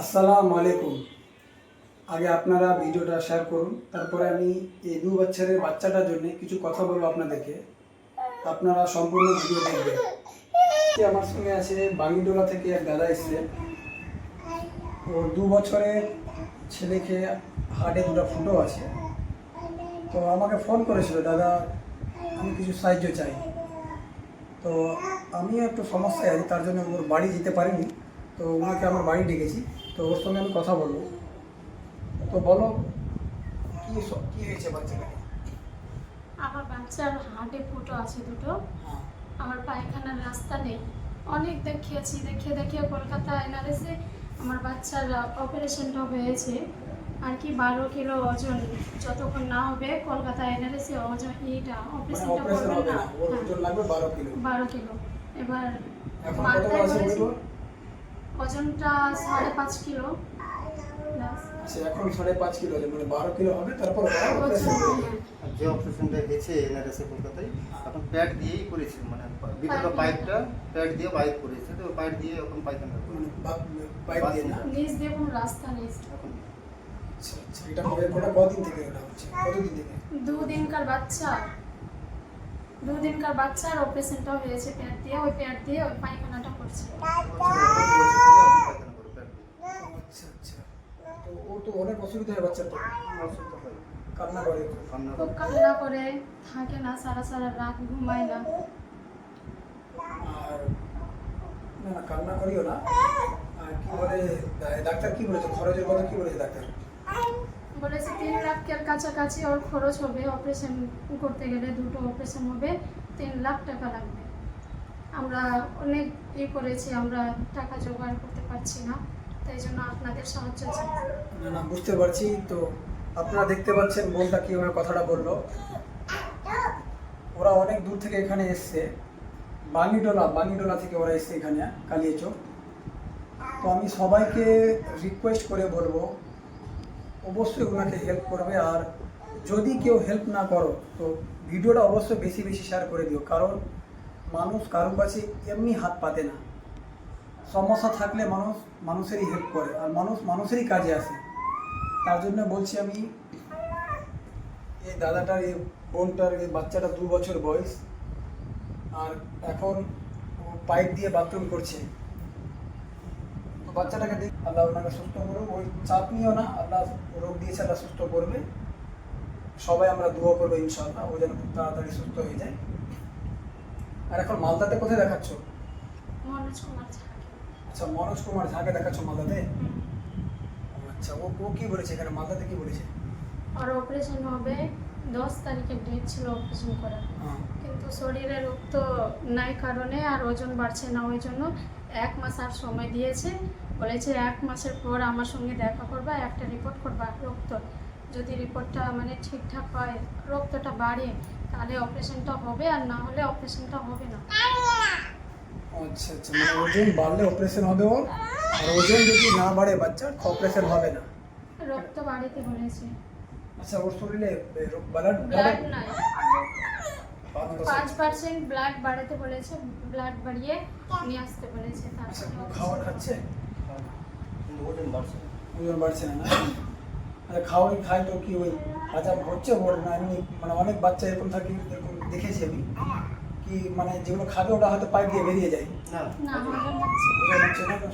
আসসালামু আলাইকুম। আগে আপনারা ভিডিওটা শেয়ার করুন, তারপরে আমি এই দু বছরের বাচ্চাটার জন্য কিছু কথা বলব আপনাদেরকে। আপনারা সম্পূর্ণ ভিডিও দেখবেন। আমার সঙ্গে আছে বাঙ্গিডোলা থেকে এক দাদা এসছে। ওর দু বছরের ছেলেকে হার্টে দুটো ফুটো আছে। তো আমাকে ফোন করেছিল, দাদা, আমি কিছু সাহায্য চাই। তো আমিও একটু সমস্যায় আছি, তার জন্য ওর বাড়ি যেতে পারিনি। তো ওনাকে আমার বাড়ি ডেকেছি। তো ওর সঙ্গে আমি কথা বলব। তো বলো কি কি হয়েছে বাচ্চাটাকে? আমার বাচ্চার হার্টে ফুটো আছে দুটো। হ্যাঁ, আমার পায়খানার রাস্তা নেই। অনেক দেখিয়েছি দেখিয়ে দেখিয়ে কলকাতা এনআরএসে আমার বাচ্চার অপারেশনটা হয়েছে। আর কি বারো কিলো ওজন যতক্ষণ না হবে কলকাতা এনআরএসে ওজন এইটা মানে অপারেশনটা অপারেশন করবেন না? হ্যাঁ, বারো কিলো। এবার মাথায় ওজনটা সাড়ে পাঁচ কিলো। আচ্ছা এখন সাড়ে পাঁচ কিলো মানে বারো কিলো হবে তারপর অপারেশন হ্যাঁ। যে অপারেশনটা হয়েছে এনআরএসে কলকাতায় এখন প্যাড দিয়েই করেছে মানে পাইপটা প্যাড দিয়ে। করেছে তো পাইপ দিয়ে এখন পায়খানা মানে করেছে বা- পাইপ দিয়ে না? নিচ দিয়ে কোনো রাস্তা নেই। এখন আচ্ছা আচ্ছা এটা হবে ওটা কদিন থেকে ওটা হচ্ছে? কতদিন থেকে? দুদিনকার বাচ্চা। দুদিনকার বাচ্চার অপারেশনটা হয়েছে প্যাড দিয়ে ওই প্যাড দিয়ে ওই পায়খানাটা করছে পায়খানা করে প্যাড দিয়ে আচ্ছা আচ্ছা তো ও তো অনেক অসুবিধা হয় বাচ্চার তো। অসুবিধা হয় কান্না করে খুব কান্না করে। থাকে না সারা সারা রাত ঘুমায় না। আর না না কান্না করিও না। আর কি বলে ডাক্তার কি বলেছে? খরচের কথা কি বলেছে ডাক্তার? বলেছে তিন লাখের কাছাকাছি ওর খরচ হবে। অপারেশন করতে গেলে দুটো অপারেশন হবে। তিন লাখ টাকা লাগবে। আমরা অনেক ই করেছি আমরা টাকা জোগাড় করতে পারছি না। না না, বুঝতে পারছি। তো আপনারা দেখতে পাচ্ছেন বোনটা কীভাবে কথাটা বলল। ওরা অনেক দূর থেকে এখানে এসছে। বাঙ্গিডোলা বাঙ্গিডোলা থেকে ওরা এসছে এখানে, কালিয়াচক। তো আমি সবাইকে রিকোয়েস্ট করে বলব, অবশ্যই ওনাকে হেল্প করবে। আর যদি কেউ হেল্প না করো, তো ভিডিওটা অবশ্যই বেশি বেশি শেয়ার করে দিও। কারণ মানুষ কারও কাছে এমনি হাত পাতে না। সমস্যা থাকলে মানুষ মানুষেরই হেল্প করে আর মানুষ মানুষেরই কাজে আসে। তার জন্য বলছি আমি, এই দাদাটার, এই বোনটার, এই বাচ্চাটা দু বছর বয়স আর এখন পাইপ দিয়ে বাথরুম করছে। তো বাচ্চাটাকে দেখ, আল্লাহ ওনাকে সুস্থ করুক, ওই চাপ নিও না, আল্লাহ রোগ দিয়েছে, আল্লাহ সুস্থ করবে। সবাই আমরা দোয়া করব ইনশাআল্লাহ, ও যেন খুব তাড়াতাড়ি সুস্থ হয়ে যায়। আর এখন মালদাতে কোথায় দেখাচ্ছ? মনোজ কুমার আচ্ছা মনোজ কুমার ঝাঁকে দেখাচ্ছ মালদাতে? আচ্ছা ও ও কি বলেছে এখানে? মালদাতে কি বলেছে? আর অপারেশন হবে দশ তারিখে ডেট ছিল অপারেশন করার। হ্যাঁ কিন্তু শরীরে রক্ত নাই কারণে আর ওজন বাড়ছে না ওই জন্য এক মাস আর সময় দিয়েছে। বলেছে এক মাসের পর আমার সঙ্গে দেখা করবা একটা রিপোর্ট করবা রক্ত। যদি রিপোর্টটা মানে ঠিকঠাক হয় রক্তটা বাড়ে তাহলে অপারেশনটা হবে আর না হলে অপারেশনটা হবে না। আচ্ছা আচ্ছা মানে ওজন বাড়লে অপারেশন হবে ওর? আর ওজন যদি না বাড়ে বাচ্চার অপারেশন হবে না? রক্ত বাড়িতে বলেছে আচ্ছা ওর শরীরে ব্লাড ব্লাড নাই। পাঁচ পার্সেন্ট ব্লাড বাড়াতে বলেছে ব্লাড বাড়িয়ে নিয়ে আসতে বলেছে আচ্ছা খাবার খাচ্ছে? ওজন বাড়ছে ওজন বাড়ছে না না? আচ্ছা খাওয়াই খাই তো কি ওই হজম হচ্ছে ওর না এমনি মানে অনেক বাচ্চা এরকম থাকে এরকম দেখেছি আমি। কি মানে যেগুলো খাবে ওটা হয়তো পাইপ দিয়ে বেরিয়ে যায়। না। না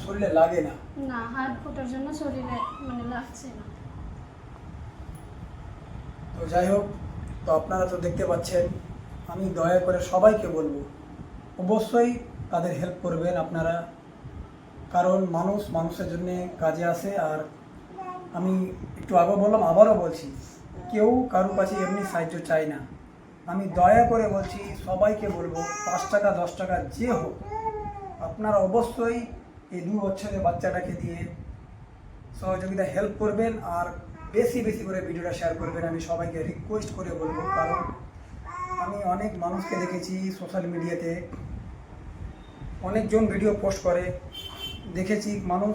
শরীরে লাগে না। না হাত ফোটার জন্য শরীরে মানে লাগছে না। তো যাই হোক তো আপনারা তো দেখতে পাচ্ছেন আমি দয়া করে সবাইকে বলব অবশ্যই তাদের হেল্প করবেন আপনারা কারণ মানুষ মানুষের জন্য কাজে আসে আর আমি একটু আগে বললাম আবারও বলছি কেউ কারও কাছে এমনি সাহায্য চায় না। আমি দয়া করে বলছি, সবাইকে বলব, পাঁচ টাকা, দশ টাকা যে হোক, আপনারা অবশ্যই এই দু বছরের বাচ্চাটাকে দিয়ে সহযোগিতা হেল্প করবেন আর বেশি বেশি করে ভিডিওটা শেয়ার করবেন। আমি সবাইকে রিকোয়েস্ট করে বলব, কারণ আমি অনেক মানুষকে দেখেছি সোশ্যাল মিডিয়াতে অনেকজন ভিডিও পোস্ট করে। দেখেছি মানুষ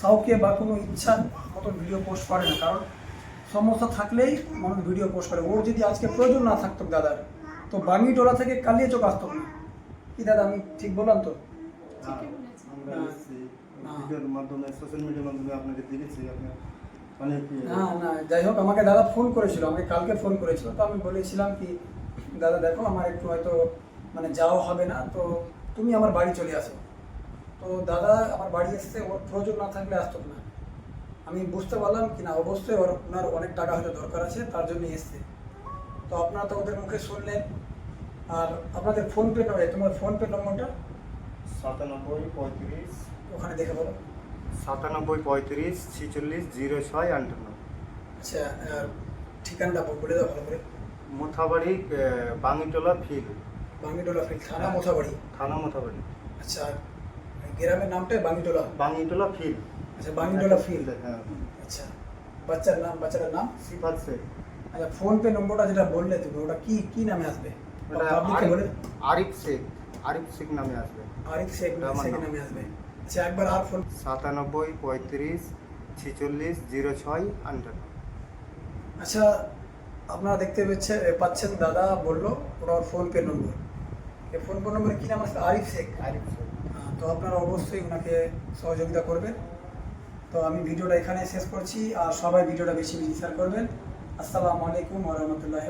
সাউকে বা কোনো ইচ্ছা মতন ভিডিও পোস্ট করে না, কারণ সমস্যা থাকলেই মানুষ ভিডিও পোস্ট করে। ওর যদি আজকে প্রয়োজন না থাকতো দাদার তো বাঙ্গিটোলা থেকে কালিয়ে চোখ আসতো না। কি দাদা আমি ঠিক বললাম তো? ঠিকই বলেছে আমরা এসেছি না। ভিডিওর মাধ্যমে সোশ্যাল মিডিয়ার মাধ্যমে আপনাকে দেখেছি না না যাই হোক আমাকে দাদা ফোন করেছিল আমাকে কালকে ফোন করেছিল তো আমি বলেছিলাম কি দাদা দেখো আমার একটু হয়তো মানে যাওয়া হবে না তো তুমি আমার বাড়ি চলে আসো। তো দাদা আমার বাড়ি এসছে ওর প্রয়োজন না থাকলে আসতো না। আমি বুঝতে পারলাম কি না অবশ্যই ওনার অনেক টাকা হয়তো দরকার আছে তার জন্য এসছে। তো আপনারা তো ওদের মুখে শুনলেন। আর আপনাদের ফোনপে নয় তোমার ফোনপে নম্বরটা সাতানব্বই পঁয়ত্রিশ। ওখানে দেখে বলো। সাতানব্বই পঁয়ত্রিশ ছিচল্লিশ জিরো ছয় আটান্ন। আচ্ছা আর ঠিকানাটা বলে দাও ভালো করে। মোথাবাড়ি বাঙিটোলা ফিল বাঙিটোলা ফিল্ড থানা মোথাবাড়ি। থানা মোথাবাড়ি। আচ্ছা গ্রামের নামটাই বাঙিটোলা। বাঙিটোলা ফিল আচ্ছা বাঙ্গিটোলা ফিল্ড হ্যাঁ আচ্ছা বাচ্চার নাম বাচ্চাটার নাম? সিফাত শেখ। আচ্ছা ফোন পে নম্বরটা যেটা বললে তুমি ওটা কি কি নামে আসবে? আরিফ- শেখ। আরিফ শেখ নামে আসবে। আরিফ শেখ নামে। আসবে। আচ্ছা একবার আর ফোন সাতানব্বই পঁয়ত্রিশ ছিচল্লিশ জিরো ছয় আটান্ন আচ্ছা আপনারা দেখতে পেয়েছে পাচ্ছেন দাদা বলল ওটা ওর ফোন পে নম্বর। এই ফোন পে নম্বরে কি নাম আসবে? আরিফ শেখ। আরিফ শেখ। তো আপনারা অবশ্যই ওনাকে সহযোগিতা করবেন। তো আমি ভিডিওটা এখানে শেষ করছি, আর সবাই ভিডিওটা বেশি বেশি শেয়ার করবেন। আসসালামু আলাইকুম ওরহমতুল্লাহ